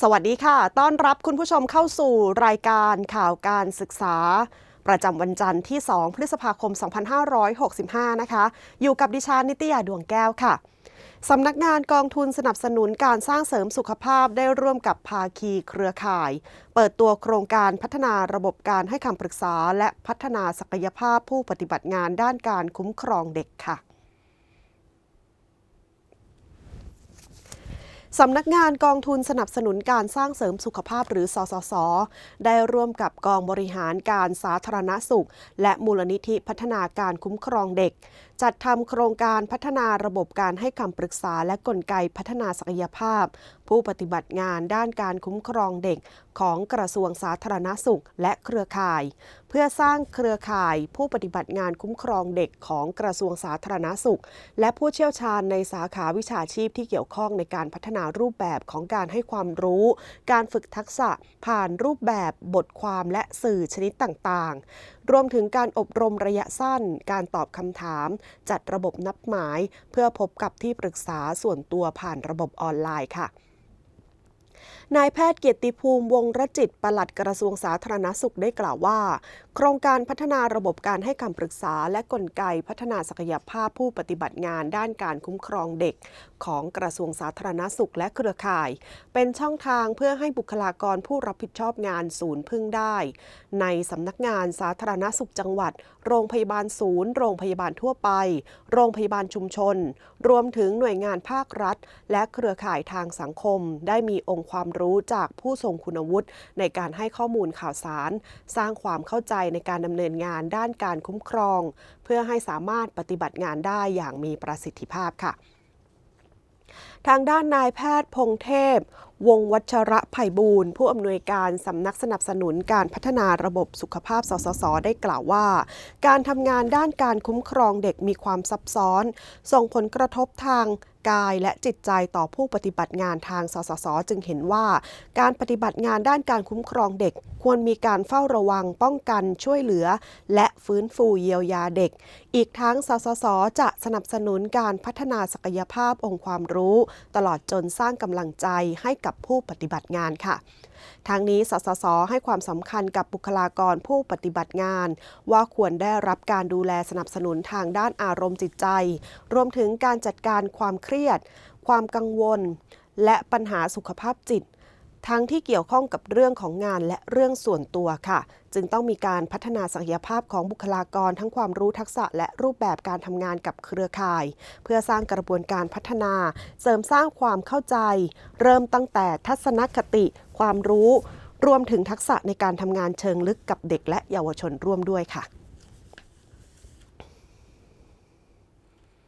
สวัสดีค่ะ ต้อนรับคุณผู้ชมเข้าสู่รายการข่าวการศึกษา ประจำวันจันทร์ที่ 2 พฤษภาคม 2565 นะคะ อยู่กับดิฉันนิตยาดวงแก้วค่ะสำนักงานกองทุนสนับสนุนการสร้างเสริมสุขภาพได้ร่วมกับภาคีเครือข่าย เปิดตัวโครงการพัฒนาระบบการให้คำปรึกษา และพัฒนาศักยภาพผู้ปฏิบัติงานด้านการคุ้มครองเด็กค่ะ สำนักงานกองทุนสนับสนุนการสร้างเสริมสุขภาพหรือสสส ได้ร่วมกับกองบริหารการสาธารณสุข และมูลนิธิพัฒนาการคุ้มครองเด็ก จัดทำโครงการพัฒนาระบบการให้คำปรึกษาและกลไกพัฒนาศักยภาพ ผู้ปฏิบัติงานด้านการคุ้มครองเด็กของกระทรวงสาธารณสุขและเครือข่าย เพื่อสร้างเครือข่าย ผู้ปฏิบัติงานคุ้มครองเด็กของกระทรวงสาธารณสุข และผู้เชี่ยวชาญในสาขาวิชาชีพที่เกี่ยวข้องในการพัฒนารูปแบบของการให้ความรู้ การฝึกทักษะผ่านรูปแบบบทความและสื่อชนิดต่างๆ รวมถึงการอบรมระยะสั้น การตอบคำถาม จัดระบบนับหมาย เพื่อพบกับที่ปรึกษาส่วนตัวผ่านระบบออนไลน์ค่ะ นายแพทย์เกียรติภูมิวงรจิตปลัดกระทรวงสาธารณสุขได้กล่าวว่า โครงการพัฒนาระบบการให้คำปรึกษาและกลไกพัฒนาศักยภาพผู้ปฏิบัติงานด้านการคุ้มครองเด็ก ของกระทรวงสาธารณสุขและเครือข่าย เป็นช่องทางเพื่อให้บุคลากรผู้รับผิดชอบงานศูนย์พึ่งได้ ในสำนักงานสาธารณสุขจังหวัด โรงพยาบาลศูนย์ โรงพยาบาลทั่วไป โรงพยาบาลชุมชน รวมถึงหน่วยงานภาครัฐ และเครือข่ายทางสังคม ได้มีองค์ความรู้จากผู้ทรงคุณวุฒิในการให้ข้อมูลข่าวสาร สร้างความเข้าใจในการดำเนินงานด้านการคุ้มครอง เพื่อให้สามารถปฏิบัติงานได้อย่างมีประสิทธิภาพค่ะทางด้านนายแพทย์พงเทพ วงวัชระไพบูลย์ผู้อำนวยการสำนักสนับสนุนการพัฒนาระบบสุขภาพสสส ได้กล่าวว่า การทำงานด้านการคุ้มครองเด็กมีความซับซ้อน ส่งผลกระทบทางกายและจิตใจต่อผู้ปฏิบัติงานทางสสส จึงเห็นว่า การปฏิบัติงานด้านการคุ้มครองเด็ก ควรมีการเฝ้าระวังป้องกันช่วยเหลือ และฟื้นฟูเยียวยาเด็ก อีกทั้งสสส จะสนับสนุนการพัฒนาศักยภาพองค์ความรู้ ตลอดจนสร้างกำลังใจให้กับผู้ปฏิบัติงานค่ะทางนี้สสส ให้ความสำคัญกับบุคลากรผู้ปฏิบัติงาน ว่าควรได้รับการดูแลสนับสนุนทางด้านอารมณ์จิตใจ รวมถึงการจัดการความเครียด ความกังวล และปัญหาสุขภาพจิต ทั้งที่เกี่ยวข้องกับเรื่องของงานและเรื่องส่วนตัวค่ะ จึงต้องมีการพัฒนาศักยภาพของบุคลากรทั้งความรู้ทักษะและรูปแบบการทำงานกับเครือข่าย เพื่อสร้างกระบวนการพัฒนา เสริมสร้างความเข้าใจ เริ่มตั้งแต่ทัศนคติ ความรู้ รวมถึงทักษะในการทำงานเชิงลึกกับเด็กและเยาวชนร่วมด้วยค่ะ